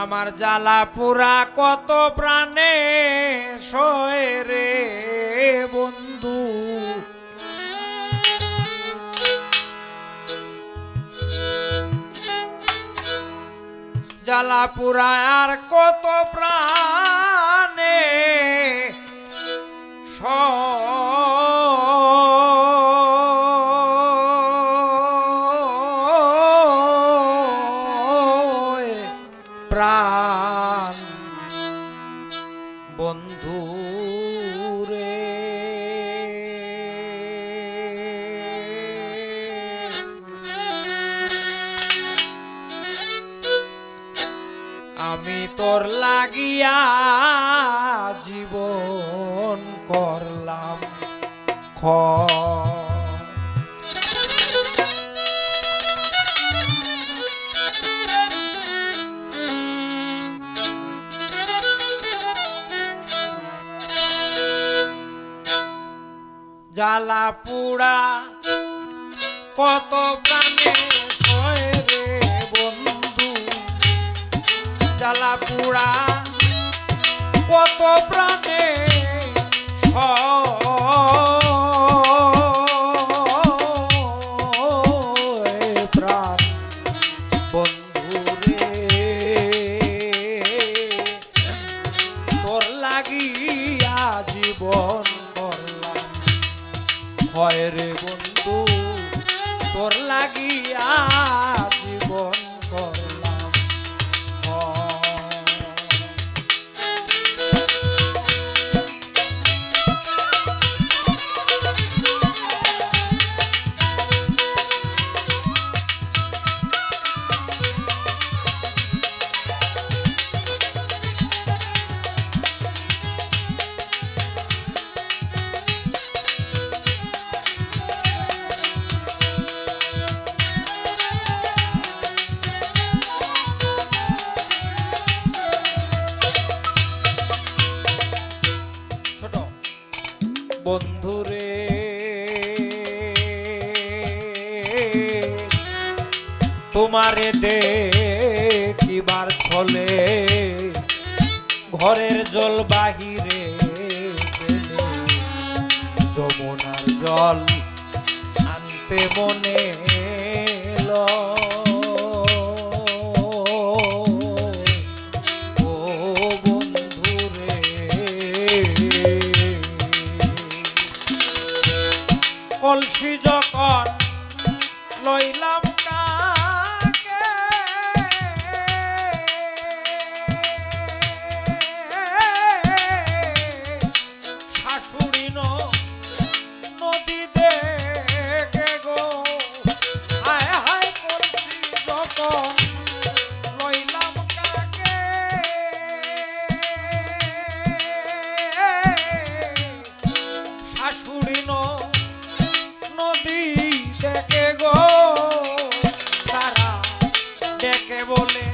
আমার জ্বালা পুরা কত প্রাণে রে বন্ধু। জ্বালা পুরা আর কত প্রাণে সয় বন্ধু রে। আমি তোর লাগিয়া জীবন করলাম খ জ্বালা পুড়া কত প্রাণে রে বন্ধু। জ্বালা পুড়া কত প্রাণে তোর লাগিয়া বন্ধুরে তোমারে দেখিবার ছলে ঘরের জল বাহিরে যমুনার জল আনতে মনে লয়। কলসি যখন লইলাম শাশুড়ি ন নদী দেখে গো। তারা ডেকে বলে,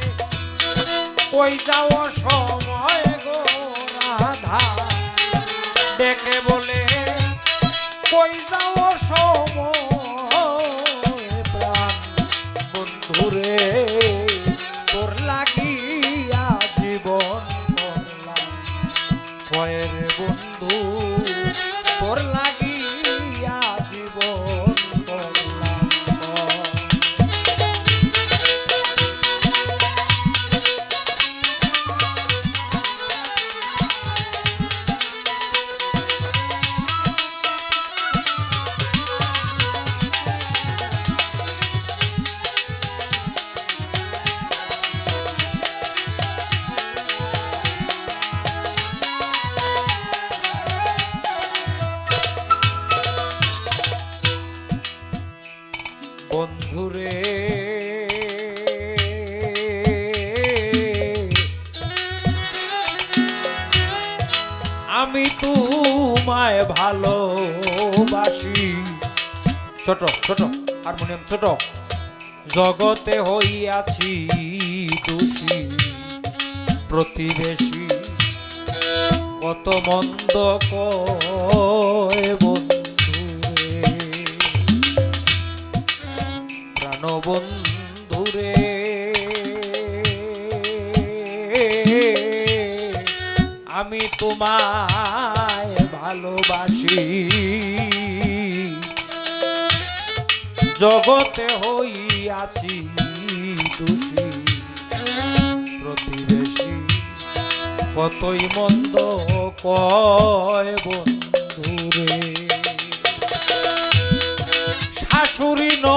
কই যাও সময় গো, রাধা? ডেকে বলে, কই যাও সময় আমি তোমায় ভালোবাসি। ছোট ছোট হারমোনিয়াম ছোট। জগতে হইয়াছি দোষী, প্রতিবেশী। কত মন্দ কয় বন্ধুরে। তোমায় ভালোবাসি। জগতে হইয়াছি দোষী প্রতিবেশী। কতই মন্দ কয় বন্ধুরে। শাশুড়ি ন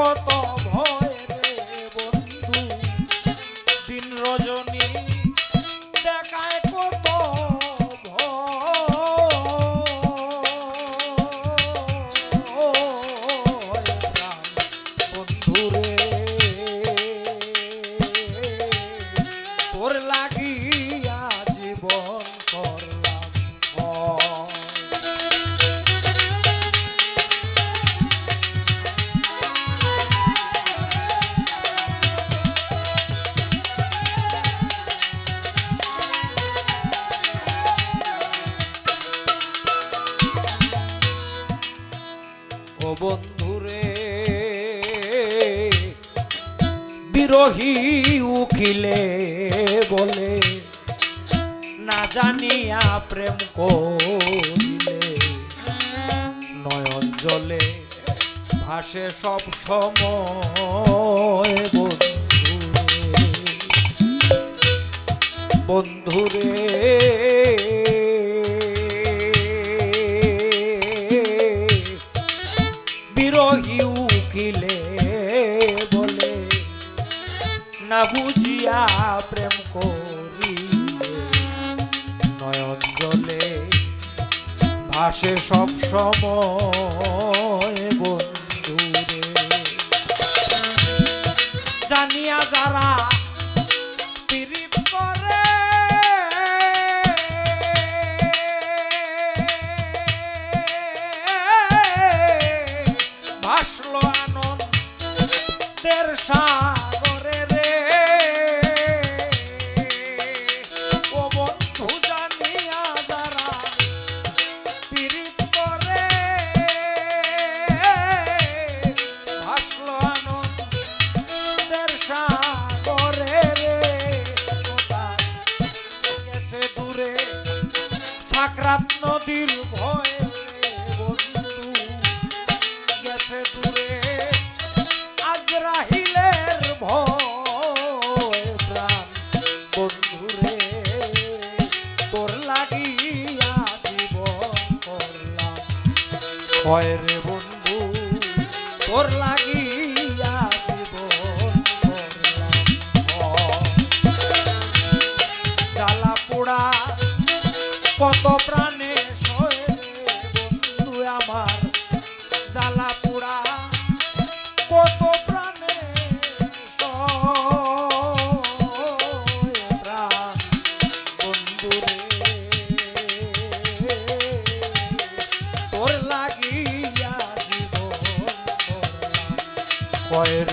foto. বন্ধুরে, বিরোহী উখিলে বলে, না জানিয়া প্রেম করিলে। নয়ন জলে ভাসে সব সময় বন্ধুরে। বন্ধুরে না বুঝিয়া প্রেম করি নয়ন জলে ভাসে সব সময় বন্ধুরে। জানিয়া যারা সাকরাত নদীর ভয়ে বন্ধু, গেছে দূরে। আজরাহিলের ভয় প্রাণ বন্ধুরে তোর লাগিয়া জীবন করলাম। ভয় রে বন্ধু, তোর জ্বালা পোড়া কত প্রাণে প্রাণ। বন্ধু তোর লাগিয়া জীবন কয়ের